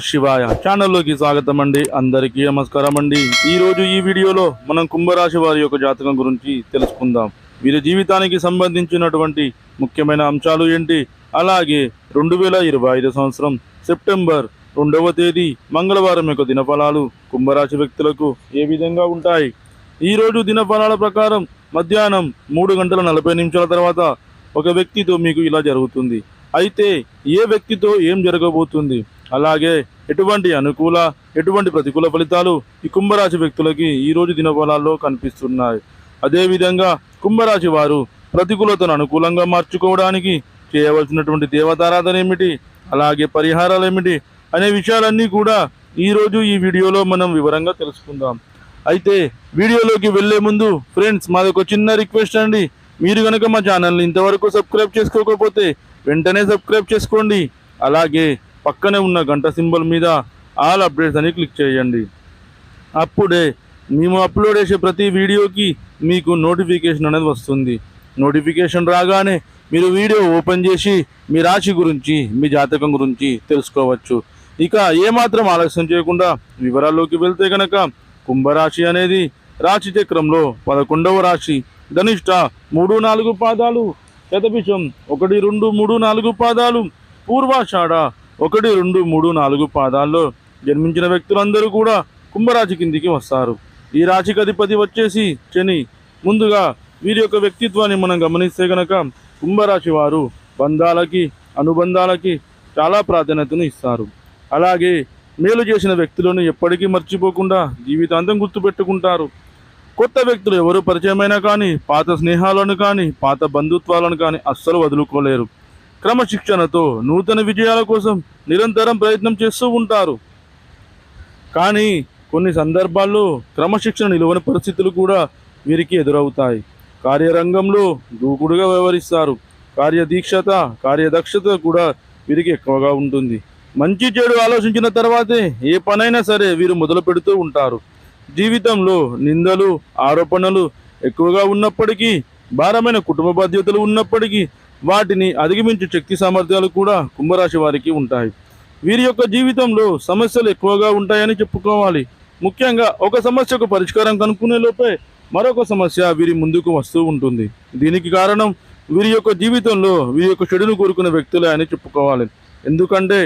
శివాయ ఛానల్లోకి స్వాగతం అండి అందరికీ నమస్కారం అండి ఈ రోజు ఈ వీడియోలో మనం కుంభరాశి వారి యొక్క జాతకం గురించి తెలుసుకుందాం. వీరి జీవితానికి సంబంధించినటువంటి ముఖ్యమైన అంశాలు ఏంటి? అలాగే రెండు వేల ఇరవై ఐదు సంవత్సరం సెప్టెంబర్ రెండవ తేదీ మంగళవారం యొక్క దినఫలాలు కుంభరాశి వ్యక్తులకు ఏ విధంగా ఉంటాయి? ఈ రోజు దినఫలాల ప్రకారం మధ్యాహ్నం మూడు గంటల నలభై నిమిషాల తర్వాత ఒక వ్యక్తితో మీకు ఇలా జరుగుతుంది. అయితే ఏ వ్యక్తితో ఏం జరగబోతుంది? అలాగే ఎటువంటి అనుకూల ఎటువంటి ప్రతికూల ఫలితాలు ఈ కుంభరాశి వ్యక్తులకి ఈ రోజు దినఫలాల్లో కనిపిస్తున్నాయి? అదేవిధంగా కుంభరాశి వారు ప్రతికూలతను అనుకూలంగా మార్చుకోవడానికి చేయవలసినటువంటి దేవతారాధన ఏమిటి? అలాగే పరిహారాలు ఏమిటి? అనే విషయాలన్నీ కూడా ఈరోజు ఈ వీడియోలో మనం వివరంగా తెలుసుకుందాం. అయితే వీడియోలోకి వెళ్ళే ముందు ఫ్రెండ్స్ మాది ఒక చిన్న రిక్వెస్ట్ అండి. మీరు కనుక మా ఛానల్ని ఇంతవరకు సబ్స్క్రైబ్ చేసుకోకపోతే వెంటనే సబ్స్క్రైబ్ చేసుకోండి. అలాగే పక్కనే ఉన్న గంట సింబల్ మీద ఆల్ అప్డేట్స్ అని క్లిక్ చేయండి. అప్పుడే మేము అప్లోడ్ చేసే ప్రతి వీడియోకి మీకు నోటిఫికేషన్ అనేది వస్తుంది. నోటిఫికేషన్ రాగానే మీరు వీడియో ఓపెన్ చేసి మీ రాశి గురించి మీ జాతకం గురించి తెలుసుకోవచ్చు. ఇక ఏమాత్రం ఆలస్యం చేయకుండా వివరాల్లోకి వెళ్తే కనుక కుంభరాశి అనేది రాశి చక్రంలో పదకొండవ రాశి ధనిష్ట మూడు నాలుగు పాదాలు శతభిషం ఒకటి రెండు మూడు నాలుగు పాదాలు పూర్వాషాఢ ఒకటి రెండు మూడు నాలుగు పాదాల్లో జన్మించిన వ్యక్తులందరూ కూడా కుంభరాశి కిందికి వస్తారు. ఈ రాశికి అధిపతి వచ్చేసి శని. ముందుగా వీరి యొక్క వ్యక్తిత్వాన్ని మనం గమనిస్తే గనక కుంభరాశి వారు బంధాలకి అనుబంధాలకి చాలా ప్రాధాన్యతను ఇస్తారు. అలాగే మేలు చేసిన వ్యక్తులను ఎప్పటికీ మర్చిపోకుండా జీవితాంతం గుర్తుపెట్టుకుంటారు. కొత్త వ్యక్తులు ఎవరు పరిచయమైనా కానీ పాత స్నేహాలను కానీ పాత బంధుత్వాలను కానీ అస్సలు వదులుకోలేరు. క్రమశిక్షణతో నూతన విజయాల కోసం నిరంతరం ప్రయత్నం చేస్తూ ఉంటారు. కానీ కొన్ని సందర్భాల్లో క్రమశిక్షణ నిలువని పరిస్థితులు కూడా వీరికి ఎదురవుతాయి. కార్యరంగంలో దూకుడుగా వ్యవహరిస్తారు. కార్యదీక్షత కార్యదక్షత కూడా వీరికి ఎక్కువగా ఉంటుంది. మంచి చెడు ఆలోచించిన తర్వాతే ఏ పనైనా సరే వీరు మొదలు పెడుతూ ఉంటారు. జీవితంలో నిందలు ఆరోపణలు ఎక్కువగా ఉన్నప్పటికీ భారమైన కుటుంబ బాధ్యతలు ఉన్నప్పటికీ వాటిని అధిగమించే శక్తి సామర్థ్యాలు కూడా కుంభరాశి వారికి ఉంటాయి. వీరి యొక్క జీవితంలో సమస్యలు ఎక్కువగా ఉంటాయని చెప్పుకోవాలి. ముఖ్యంగా ఒక సమస్యకు పరిష్కారం కనుక్కునే లోపే మరొక సమస్య వీరి ముందుకు వస్తూ ఉంటుంది. దీనికి కారణం వీరి యొక్క జీవితంలో వీరి యొక్క చెడును కోరుకునే వ్యక్తులే అని చెప్పుకోవాలి. ఎందుకంటే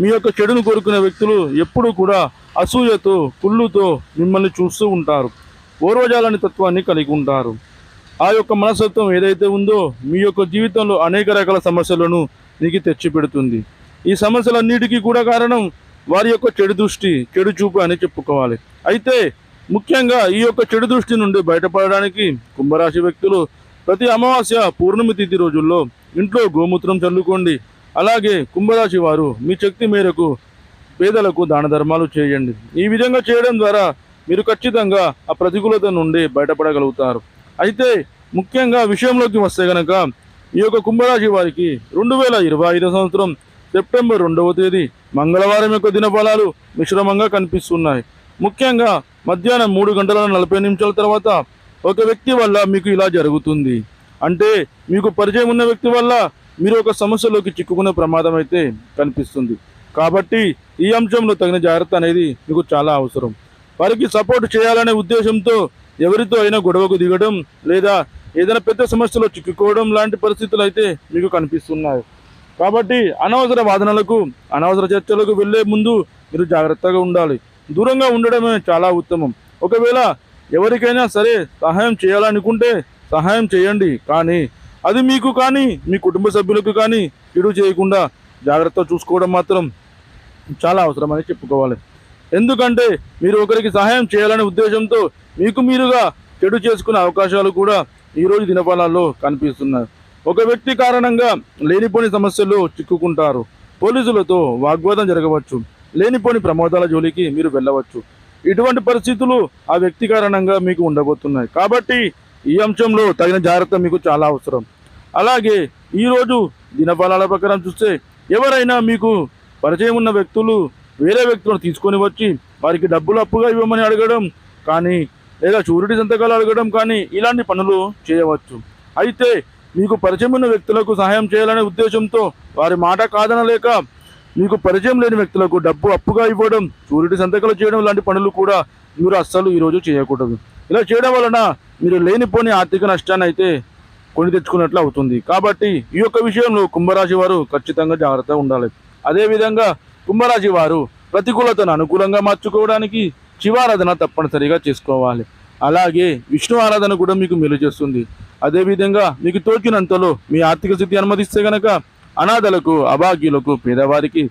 మీ యొక్క చెడును కోరుకునే వ్యక్తులు ఎప్పుడూ కూడా అసూయతో కుళ్ళుతో మిమ్మల్ని చూస్తూ ఉంటారు. పూర్వజాలని తత్వాన్ని కలిగి ఉంటారు. ఆ యొక్క మనస్తత్వం ఏదైతే ఉందో మీ యొక్క జీవితంలో అనేక రకాల సమస్యలను మీకు తెచ్చిపెడుతుంది. ఈ సమస్యలన్నిటికీ కూడా కారణం వారి యొక్క చెడు దృష్టి చెడు చూపు అని చెప్పుకోవాలి. అయితే ముఖ్యంగా ఈ యొక్క చెడు దృష్టి నుండి బయటపడడానికి కుంభరాశి వ్యక్తులు ప్రతి అమావాస్య పూర్ణమి తిథి రోజుల్లో ఇంట్లో గోమూత్రం చల్లుకోండి. అలాగే కుంభరాశి వారు మీ శక్తి మేరకు పేదలకు దాన ధర్మాలు చేయండి. ఈ విధంగా చేయడం ద్వారా మీరు ఖచ్చితంగా ఆ ప్రతికూలత నుండి బయటపడగలుగుతారు. అయితే ముఖ్యంగా విషయంలోకి వస్తే గనక ఈ యొక్క కుంభరాశి వారికి రెండు వేల ఇరవై ఐదో సంవత్సరం సెప్టెంబర్ రెండవ తేదీ మంగళవారం యొక్క దినఫలాలు మిశ్రమంగా కనిపిస్తున్నాయి. ముఖ్యంగా మధ్యాహ్నం మూడు గంటల నలభై నిమిషాల తర్వాత ఒక వ్యక్తి వల్ల మీకు ఇలా జరుగుతుంది. అంటే మీకు పరిచయం ఉన్న వ్యక్తి వల్ల మీరు ఒక సమస్యలోకి చిక్కుకునే ప్రమాదం అయితే కనిపిస్తుంది. కాబట్టి ఈ అంశంలో తగిన జాగ్రత్త అనేది మీకు చాలా అవసరం. వారికి సపోర్ట్ చేయాలనే ఉద్దేశంతో ఎవరితో అయినా గొడవకు దిగడం లేదా ఏదైనా పెద్ద సమస్యలో చిక్కుకోవడం లాంటి పరిస్థితులు అయితే మీకు కనిపిస్తున్నాయి. కాబట్టి అనవసర వాదనలకు అనవసర చర్చలకు వెళ్ళే ముందు మీరు జాగ్రత్తగా ఉండాలి. దూరంగా ఉండడమే చాలా ఉత్తమం. ఒకవేళ ఎవరికైనా సరే సహాయం చేయాలనుకుంటే సహాయం చేయండి కానీ అది మీకు కానీ మీ కుటుంబ సభ్యులకు కానీ ఇడు చేయకుండా జాగ్రత్త చూసుకోవడం మాత్రం చాలా అవసరమని చెప్పుకోవాలి. ఎందుకంటే మీరు ఒకరికి సహాయం చేయాలనే ఉద్దేశంతో మీకు మీరుగా చెడు చేసుకునే అవకాశాలు కూడా ఈరోజు దినఫలాల్లో కనిపిస్తున్నాయి. ఒక వ్యక్తి కారణంగా లేనిపోని సమస్యలు చిక్కుకుంటారు. పోలీసులతో వాగ్వాదం జరగవచ్చు. లేనిపోని ప్రమాదాల జోలికి మీరు వెళ్ళవచ్చు. ఇటువంటి పరిస్థితులు ఆ వ్యక్తి కారణంగా మీకు ఉండబోతున్నాయి. కాబట్టి ఈ అంశంలో తగిన జాగ్రత్త మీకు చాలా అవసరం. అలాగే ఈరోజు దినఫలాల ప్రకారం చూస్తే ఎవరైనా మీకు పరిచయం ఉన్న వ్యక్తులు వేరే వ్యక్తులను తీసుకొని వచ్చి వారికి డబ్బులు అప్పుగా ఇవ్వమని అడగడం కానీ లేదా షూరిటీ సంతకాలు అడగడం కానీ ఇలాంటి పనులు చేయవచ్చు. అయితే మీకు పరిచయం ఉన్న వ్యక్తులకు సహాయం చేయాలనే ఉద్దేశంతో వారి మాట కాదనలేక మీకు పరిచయం లేని వ్యక్తులకు డబ్బు అప్పుగా ఇవ్వడం సూర్యుడి సంతకాలు చేయడం లాంటి పనులు కూడా మీరు అస్సలు ఈరోజు చేయకూడదు. ఇలా చేయడం వలన మీరు లేనిపోని ఆర్థిక నష్టాన్ని అయితే కొని తెచ్చుకున్నట్లు అవుతుంది. కాబట్టి ఈ యొక్క విషయంలో కుంభరాశి వారు ఖచ్చితంగా జాగ్రత్తగా ఉండాలి. అదేవిధంగా కుంభరాశి వారు ప్రతికూలతను అనుకూలంగా మార్చుకోవడానికి శివారాధన తప్పనిసరిగా చేసుకోవాలి. అలాగే విష్ణు ఆరాధన కూడా మీకు మేలు చేస్తుంది. అదేవిధంగా మీకు తోచినంతలో మీ ఆర్థిక స్థితి అనుమతిస్తే గనక అనాథలకు అభాగ్యులకు పేదవారికి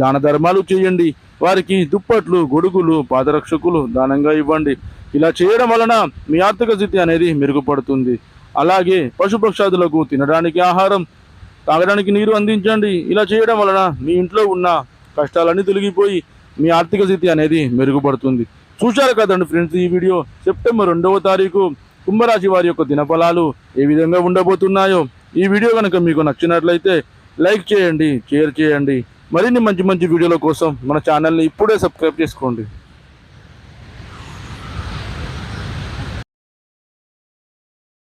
దాన ధర్మాలు చేయండి. వారికి దుప్పట్లు గొడుగులు పాదరక్షకులు దానంగా ఇవ్వండి. ఇలా చేయడం వలన మీ ఆర్థిక స్థితి అనేది మెరుగుపడుతుంది. అలాగే పశుపక్షాదులకు తినడానికి ఆహారం తాగడానికి నీరు అందించండి. ఇలా చేయడం వలన మీ ఇంట్లో ఉన్న కష్టాలన్నీ తొలగిపోయి మీ ఆర్థిక స్థితి అనేది మెరుగుపడుతుంది. చూశారు కదండి ఫ్రెండ్స్ ఈ వీడియో? సెప్టెంబర్ రెండవ తారీఖు కుంభరాశి వారి యొక్క దినఫలాలు ఏ విధంగా ఉండబోతున్నాయో ఈ వీడియో కనుక మీకు నచ్చినట్లయితే లైక్ చేయండి షేర్ చేయండి. మరిన్ని మంచి మంచి వీడియోల కోసం మన ఛానల్ని ఇప్పుడే సబ్స్క్రైబ్ చేసుకోండి.